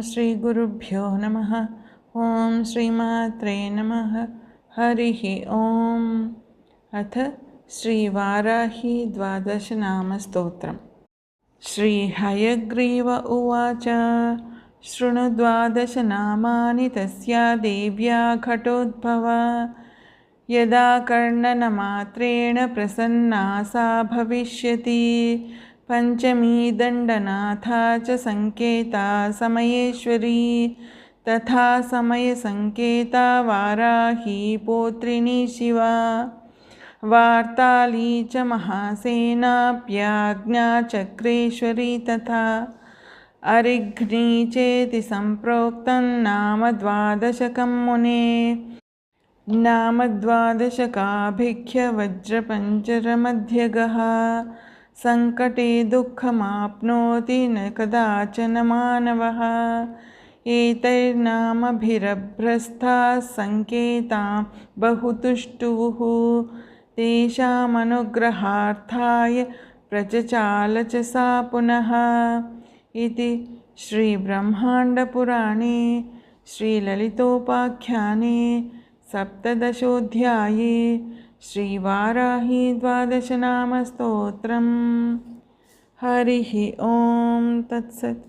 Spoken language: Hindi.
श्रीगुरुभ्यो नमः। ॐ श्रीमात्रे नमः। हरिः ॐ। अथ श्रीवाराही द्वादशनामस्तोत्रम्। श्रीहयग्रीव उवाच। शृणु द्वादशनामानि तस्या देव्या घटोद्भव। यदा कर्णनमात्रेण प्रसन्ना सा भविष्यति पञ्चमी दण्डनाथा च सङ्केता समयेश्वरी, तथा समयसङ्केता वाराही पौत्रिणी शिवा। वार्ताली च महासेनाप्याज्ञा चक्रेश्वरी तथा अरिघ्नी चेति सम्प्रोक्तं नाम द्वादशकं मुने। नाम द्वादशकाभिख्य वज्रपञ्जरमध्यगः सङ्कटे दुःखमाप्नोति न कदाचन मानवः। एतैर्नामभिरभ्रस्ताः सङ्केतां बहुतुष्टुः। तेषामनुग्रहार्थाय प्रचचाल च सा पुनः। इति श्रीब्रह्माण्डपुराणे, श्रीललितोपाख्याने, सप्तदशोऽध्याये। श्रीवाराही द्वादशनामस्तोत्रम्। हरिः ॐ तत्सत्